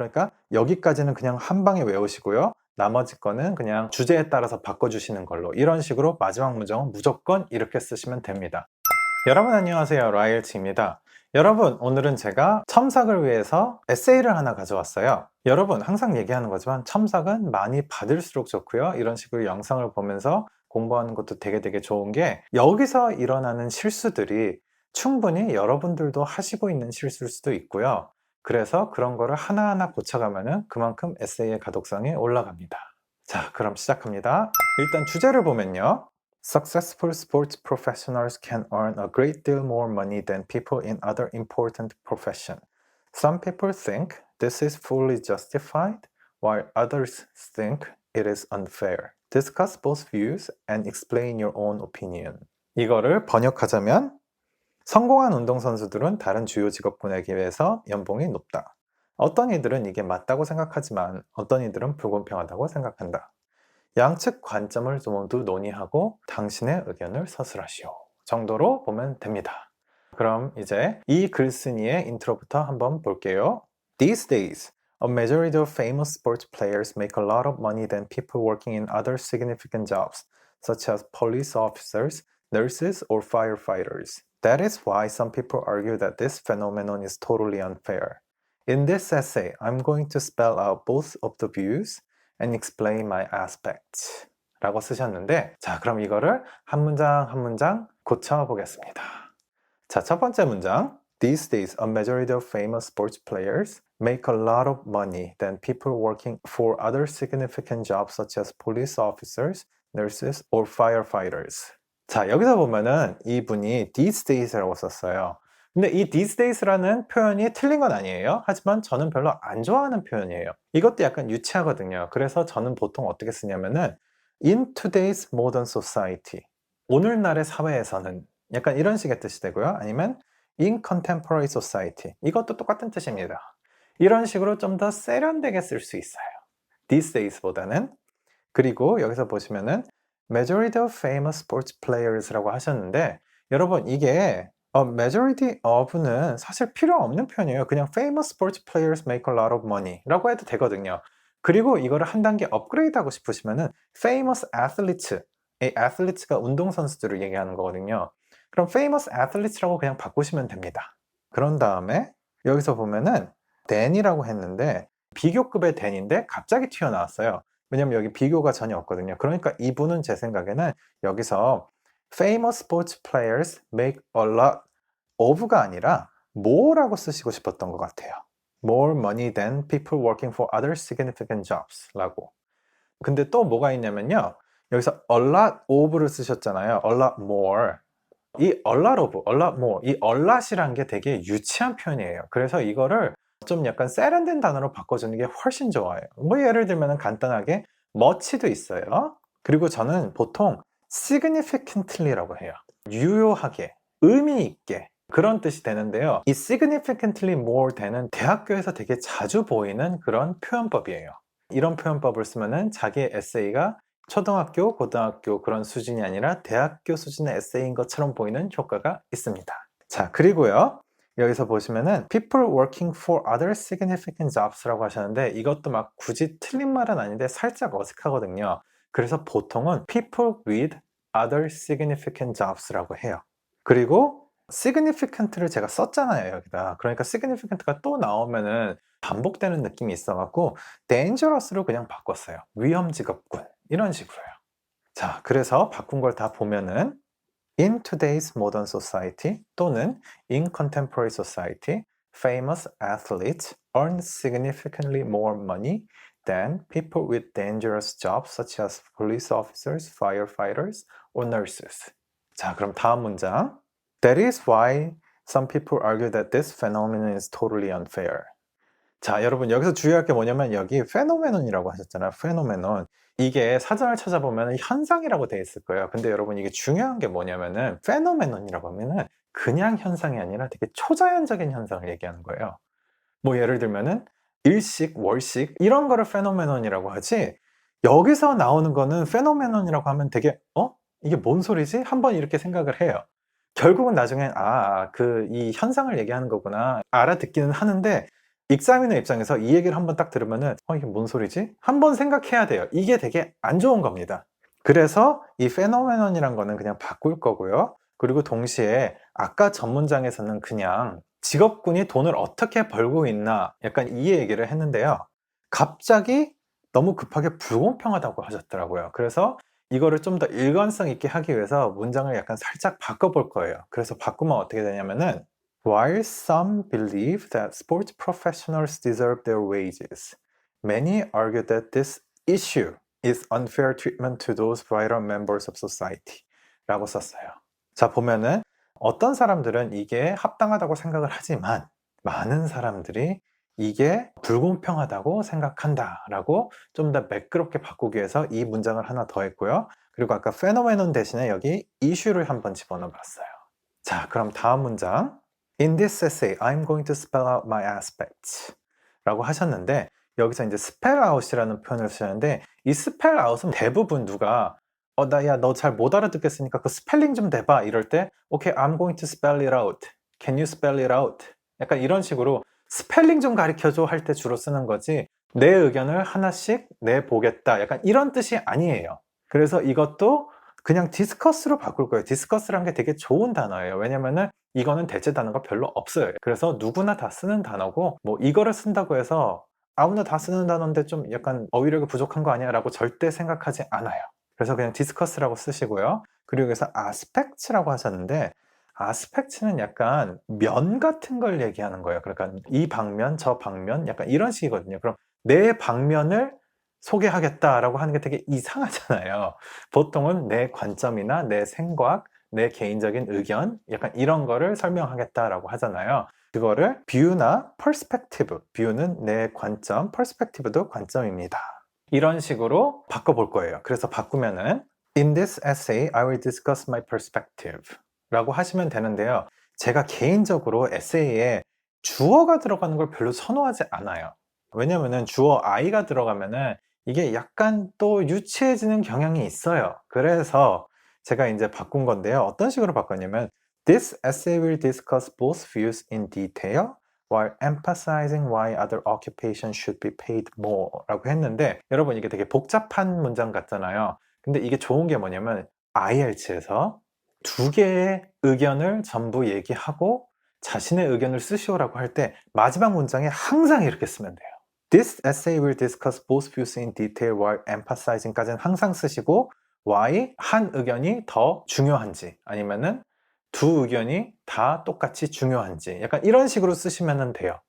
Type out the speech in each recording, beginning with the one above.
그러니까 여기까지는 그냥 한 방에 외우시고요. 나머지 거는 그냥 주제에 따라서 바꿔주시는 걸로 이런 식으로 마지막 문장은 무조건 이렇게 쓰시면 됩니다. 여러분 안녕하세요. 라이엘츠입니다. 여러분 오늘은 제가 첨삭을 위해서 에세이를 하나 가져왔어요. 여러분 항상 얘기하는 거지만 첨삭은 많이 받을수록 좋고요. 이런 식으로 영상을 보면서 공부하는 것도 되게 되게 좋은 게 여기서 일어나는 실수들이 충분히 여러분들도 하시고 있는 실수일 수도 있고요. 그래서 그런 거를 하나하나 고쳐가면은 그만큼 에세이의 가독성이 올라갑니다. 자, 그럼 시작합니다. 일단 주제를 보면요. Successful sports professionals can earn a great deal more money than people in other important professions. Some people think this is fully justified, while others think it is unfair. Discuss both views and explain your own opinion. 이거를 번역하자면 성공한 운동선수들은 다른 주요 직업군에 비해서 연봉이 높다. 어떤 이들은 이게 맞다고 생각하지만 어떤 이들은 불공평하다고 생각한다. 양측 관점을 모두 논의하고 당신의 의견을 서술하시오. 정도로 보면 됩니다. 그럼 이제 이 글쓴이의 인트로부터 한번 볼게요. These days, a majority of famous sports players make a lot of money than people working in other significant jobs, such as police officers, nurses, or firefighters. That is why some people argue that this phenomenon is totally unfair. In this essay, I'm going to spell out both of the views and explain my aspects. 라고 쓰셨는데, 자, 그럼 이거를 한 문장 한 문장 고쳐보겠습니다. 자, 첫 번째 문장. These days, a majority of famous sports players make a lot of money than people working for other significant jobs such as police officers, nurses, or firefighters. 자, 여기서 보면은 이분이 these days라고 썼어요. 근데 이 these days라는 표현이 틀린 건 아니에요. 하지만 저는 별로 안 좋아하는 표현이에요. 이것도 약간 유치하거든요. 그래서 저는 보통 어떻게 쓰냐면은 in today's modern society. 오늘날의 사회에서는 약간 이런 식의 뜻이 되고요. 아니면 in contemporary society. 이것도 똑같은 뜻입니다. 이런 식으로 좀 더 세련되게 쓸 수 있어요. these days보다는. 그리고 여기서 보시면은 majority of famous sports players라고 하셨는데 여러분 이게 어, majority of는 사실 필요 없는 표현이에요. 그냥 famous sports players make a lot of money 라고 해도 되거든요. 그리고 이거를 한 단계 업그레이드 하고 싶으시면은 famous athletes 이 athletes가 운동 선수들을 얘기하는 거거든요. 그럼 famous athletes라고 그냥 바꾸시면 됩니다. 그런 다음에 여기서 보면은 dan이라고 했는데 비교급의 dan인데 갑자기 튀어나왔어요. 왜냐면 여기 비교가 전혀 없거든요. 그러니까 이분은 제 생각에는 여기서 famous sports players make a lot of가 아니라 more라고 쓰시고 싶었던 것 같아요. more money than people working for other significant jobs 라고. 근데 또 뭐가 있냐면요. 여기서 a lot of를 쓰셨잖아요. a lot more. 이 a lot of, a lot more. 이 a lot이란 게 되게 유치한 표현이에요. 그래서 이거를 좀 약간 세련된 단어로 바꿔주는 게 훨씬 좋아요. 뭐 예를 들면 간단하게 much도 있어요. 그리고 저는 보통 significantly라고 해요. 유효하게, 의미 있게 그런 뜻이 되는데요. 이 significantly more 되는 대학교에서 되게 자주 보이는 그런 표현법이에요. 이런 표현법을 쓰면은 자기의 에세이가 초등학교, 고등학교 그런 수준이 아니라 대학교 수준의 에세이인 것처럼 보이는 효과가 있습니다. 자, 그리고요. 여기서 보시면은 people working for other significant jobs라고 하셨는데 이것도 막 굳이 틀린 말은 아닌데 살짝 어색하거든요. 그래서 보통은 people with other significant jobs라고 해요. 그리고 significant를 제가 썼잖아요, 여기다. 그러니까 significant가 또 나오면은 반복되는 느낌이 있어갖고 dangerous로 그냥 바꿨어요. 위험 직업군. 이런 식으로요. 자, 그래서 바꾼 걸 다 보면은 In today's modern society 또는 in contemporary society, famous athletes earn significantly more money than people with dangerous jobs such as police officers, firefighters, or nurses. 자, 그럼 다음 문장. That is why some people argue that this phenomenon is totally unfair. 자, 여러분 여기서 주의할 게 뭐냐면 여기 phenomenon이라고 하셨잖아요. phenomenon. 이게 사전을 찾아보면 현상이라고 되어 있을 거예요. 근데 여러분 이게 중요한 게 뭐냐면은 phenomenon이라고 하면은 그냥 현상이 아니라 되게 초자연적인 현상을 얘기하는 거예요. 뭐 예를 들면은 일식, 월식 이런 거를 phenomenon이라고 하지 여기서 나오는 거는 phenomenon이라고 하면 되게 어? 이게 뭔 소리지? 한번 이렇게 생각을 해요. 결국은 나중에 아, 그 이 현상을 얘기하는 거구나 알아듣기는 하는데 익사미너 입장에서 이 얘기를 한번 딱 들으면은 어 이게 뭔 소리지? 한번 생각해야 돼요. 이게 되게 안 좋은 겁니다. 그래서 이 페노메논이란 거는 그냥 바꿀 거고요. 그리고 동시에 아까 전문장에서는 그냥 직업군이 돈을 어떻게 벌고 있나 약간 이 얘기를 했는데요. 갑자기 너무 급하게 불공평하다고 하셨더라고요. 그래서 이거를 좀 더 일관성 있게 하기 위해서 문장을 약간 살짝 바꿔볼 거예요. 그래서 바꾸면 어떻게 되냐면은 While some believe that sports professionals deserve their wages, many argue that this issue is unfair treatment to those vital members of society. 라고 썼어요. 자, 보면은 어떤 사람들은 이게 합당하다고 생각을 하지만 많은 사람들이 이게 불공평하다고 생각한다 라고 좀 더 매끄럽게 바꾸기 위해서 이 문장을 하나 더 했고요. 그리고 아까 페노메논 대신에 여기 이슈를 한번 집어넣어 봤어요. 자, 그럼 다음 문장. In this essay, I'm going to spell out my aspects. 라고 하셨는데, 여기서 이제 spell out이라는 표현을 쓰셨는데, 이 spell out은 대부분 누가, 어, 나, 야, 너 잘 못 알아듣겠으니까 그 스펠링 좀 대봐. 이럴 때, okay, I'm going to spell it out. Can you spell it out? 약간 이런 식으로 스펠링 좀 가르쳐줘 할 때 주로 쓰는 거지, 내 의견을 하나씩 내보겠다. 약간 이런 뜻이 아니에요. 그래서 이것도 그냥 디스커스로 바꿀 거예요. 디스커스라는 게 되게 좋은 단어예요. 왜냐면은 이거는 대체 단어가 별로 없어요. 그래서 누구나 다 쓰는 단어고 뭐 이거를 쓴다고 해서 아무나 다 쓰는 단어인데 좀 약간 어휘력이 부족한 거 아니야? 라고 절대 생각하지 않아요. 그래서 그냥 디스커스라고 쓰시고요. 그리고 여기서 아스펙트라고 하셨는데 아스펙트는 약간 면 같은 걸 얘기하는 거예요. 그러니까 이 방면, 저 방면 약간 이런 식이거든요. 그럼 내 방면을 소개하겠다라고 하는 게 되게 이상하잖아요. 보통은 내 관점이나 내 생각, 내 개인적인 의견, 약간 이런 거를 설명하겠다라고 하잖아요. 그거를 view나 perspective, view는 내 관점, perspective도 관점입니다. 이런 식으로 바꿔볼 거예요. 그래서 바꾸면은 In this essay, I will discuss my perspective 라고 하시면 되는데요. 제가 개인적으로 에세이에 주어가 들어가는 걸 별로 선호하지 않아요. 왜냐면은 주어 I가 들어가면은 이게 약간 또 유치해지는 경향이 있어요. 그래서 제가 이제 바꾼 건데요. 어떤 식으로 바꿨냐면 This essay will discuss both views in detail while emphasizing why other occupations should be paid more 라고 했는데 여러분 이게 되게 복잡한 문장 같잖아요. 근데 이게 좋은 게 뭐냐면 IELTS에서 두 개의 의견을 전부 얘기하고 자신의 의견을 쓰시오라고 할 때 마지막 문장에 항상 이렇게 쓰면 돼요. This essay will discuss both views in detail while emphasizing까지는 항상 쓰시고 why 한 의견이 더 중요한지 아니면은 두 의견이 다 똑같이 중요한지 약간 이런 식으로 쓰시면 돼요.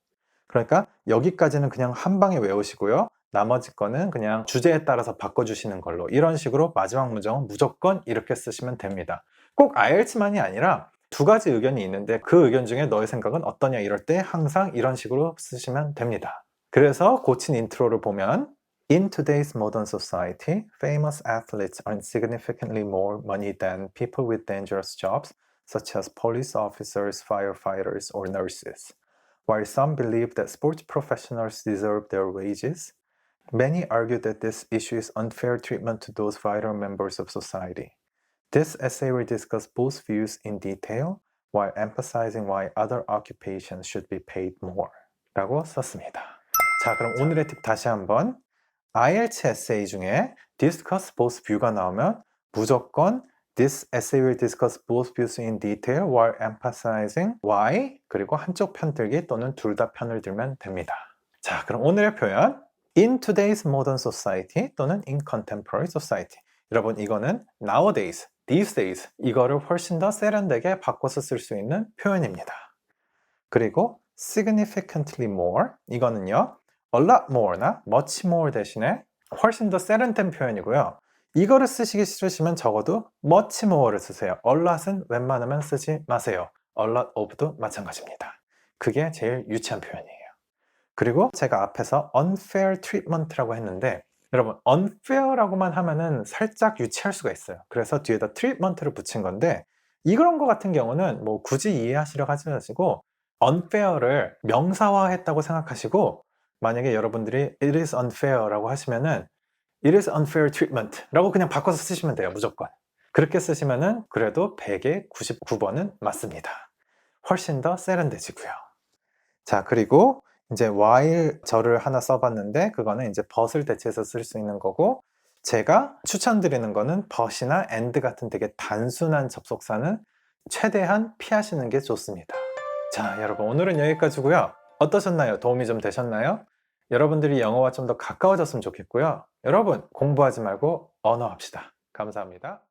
그러니까 여기까지는 그냥 한 방에 외우시고요. 나머지 거는 그냥 주제에 따라서 바꿔주시는 걸로 이런 식으로 마지막 문장은 무조건 이렇게 쓰시면 됩니다. 꼭 IELTS만이 아니라 두 가지 의견이 있는데 그 의견 중에 너의 생각은 어떠냐 이럴 때 항상 이런 식으로 쓰시면 됩니다. 그래서 고친 인트로를 보면 In today's modern society, famous athletes earn significantly more money than people with dangerous jobs such as police officers, firefighters, or nurses. While some believe that sports professionals deserve their wages, many argue that this issue is unfair treatment to those vital members of society. This essay will discuss both views in detail while emphasizing why other occupations should be paid more. 라고 썼습니다. 자, 그럼 오늘의 팁 다시 한번. IELTS 에세이 중에 discuss both view가 나오면 무조건 This essay will discuss both views in detail while emphasizing why 그리고 한쪽 편들기 또는 둘 다 편을 들면 됩니다. 자, 그럼 오늘의 표현 In today's modern society 또는 in contemporary society 여러분 이거는 nowadays, these days 이거를 훨씬 더 세련되게 바꿔서 쓸 수 있는 표현입니다. 그리고 significantly more 이거는요 a lot more나 much more 대신에 훨씬 더 세련된 표현이고요. 이거를 쓰시기 싫으시면 적어도 much more를 쓰세요. a lot은 웬만하면 쓰지 마세요. a lot of도 마찬가지입니다. 그게 제일 유치한 표현이에요. 그리고 제가 앞에서 unfair treatment라고 했는데 여러분 unfair라고만 하면은 살짝 유치할 수가 있어요. 그래서 뒤에다 treatment를 붙인 건데 이런 거 같은 경우는 뭐 굳이 이해하시려고 하지 마시고 unfair를 명사화했다고 생각하시고 만약에 여러분들이 it is unfair라고 하시면은 it is unfair treatment라고 그냥 바꿔서 쓰시면 돼요. 무조건. 그렇게 쓰시면은 그래도 100에 99번은 맞습니다. 훨씬 더 세련되지고요. 자, 그리고 이제 while 절을 하나 써봤는데 그거는 이제 but을 대체해서 쓸 수 있는 거고 제가 추천드리는 거는 but이나 and 같은 되게 단순한 접속사는 최대한 피하시는 게 좋습니다. 자, 여러분 오늘은 여기까지고요. 어떠셨나요? 도움이 좀 되셨나요? 여러분들이 영어와 좀 더 가까워졌으면 좋겠고요. 여러분 공부하지 말고 언어합시다. 감사합니다.